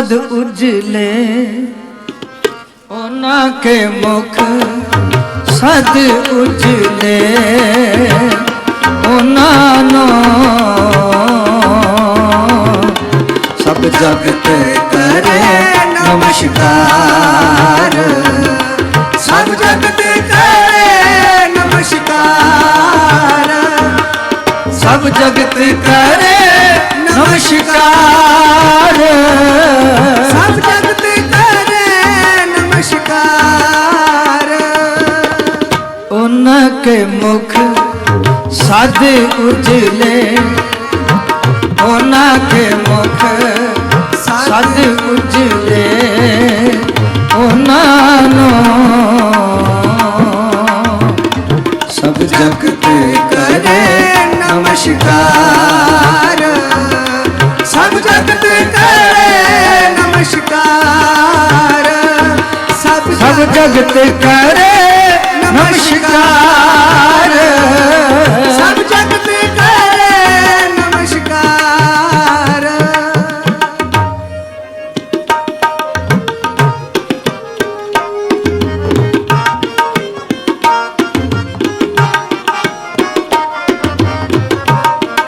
ਸਦ ਉਜਲੇ ਉਹਨਾਂ ਕੇ ਮੁਖ ਸਦ ਉਜਲੇ। ਉਹਨਾਂ ਨੂੰ ਸਭ ਜਗਤ ਕਰੇ ਨਮਸਕਾਰ। ਸਭ ਜਗਤ ਕਰੇ ਨਮਸਕਾਰ। ਸਭ ਜਗਤ ਕਰੇ ਕੇ ਮੁਖ ਸਦ ਉਜਲੇ। ਉਹਨਾਂ ਕੇ ਮੁਖ ਸਦ ਉਜਲੇ। ਉਹਨਾਂ ਨੂੰ ਸਭ ਜਗਤ ਕਰੇ ਨਮਸਕਾਰ। ਸਭ ਜਗਤ ਕਰੇ ਨਮਸਕਾਰ। ਸਭ ਸਭ ਜਗਤ ਕਰੇ नमस्कार